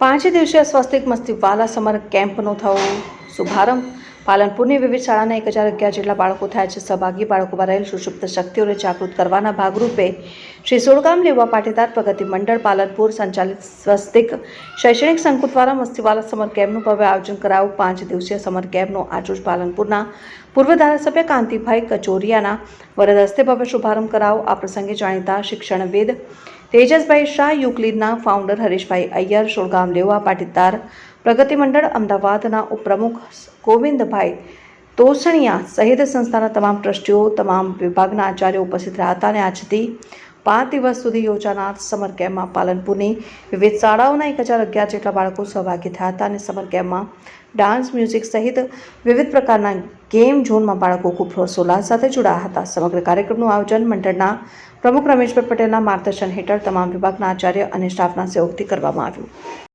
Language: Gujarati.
પાંચ દિવસીય સ્વસ્તિક મસ્તીવાલા સમર કેમ્પનો થયો શુભારંભ. પાલનપુરની વિવિધ શાળાના એક હજાર અગિયાર જેટલા બાળકો થયા છે. સહભાગી બાળકોમાં રહેલ સુષુપ્ત શક્તિઓને જાગૃત કરવાના ભાગરૂપે શ્રી સોળગામ લેવા પાટીદાર પ્રગતિ મંડળ પાલનપુર સંચાલિત સ્વસ્તિક શૈક્ષણિક સંકુલ દ્વારા મસ્તીવાલા સમર કેમ્પનું ભવ્ય આયોજન કરાયું. પાંચ દિવસીય સમર કેમ્પનો આજરોજ પાલનપુરના પૂર્વ ધારાસભ્ય કાંતિભાઈ કચોરિયાના વરદ હસ્તે ભવ્ય શુભારંભ કરાવો આ પ્રસંગે જાણીતા શિક્ષણવિદ તેજસભાઈ શાહ યુક્લિડના ફાઉન્ડર હરીશભાઈ અય્યર સુરગામ લેવા પાટીદાર પ્રગતિ મંડળ, અમદાવાદના ઉપપ્રમુખ ગોવિંદભાઈ તોસણિયા સહિત સંસ્થાના તમામ ટ્રસ્ટીઓ, તમામ વિભાગના આચાર્યો ઉપસ્થિત રહ્યા હતા અને આજથી પાંચ દિવસ સુધી યોજાનાર સમર કેમ્પમાં પાલનપુરની વિવિધ શાળાઓના એક હજાર અગિયાર જેટલા બાળકો સહભાગી થયા હતા અને સમર કેમ્પમાં ડાન્સ, મ્યુઝિક સહિત વિવિધ પ્રકારના ગેમ ઝોનમાં બાળકો ખૂબ હર્ષોલ્લાસ સાથે જોડાયા હતા. સમગ્ર કાર્યક્રમનું આયોજન મંડળના પ્રમુખ રમેશભાઈ પટેલના માર્ગદર્શન હેઠળ તમામ વિભાગના આચાર્ય અને સ્ટાફના સહયોગથી કરવામાં આવ્યું.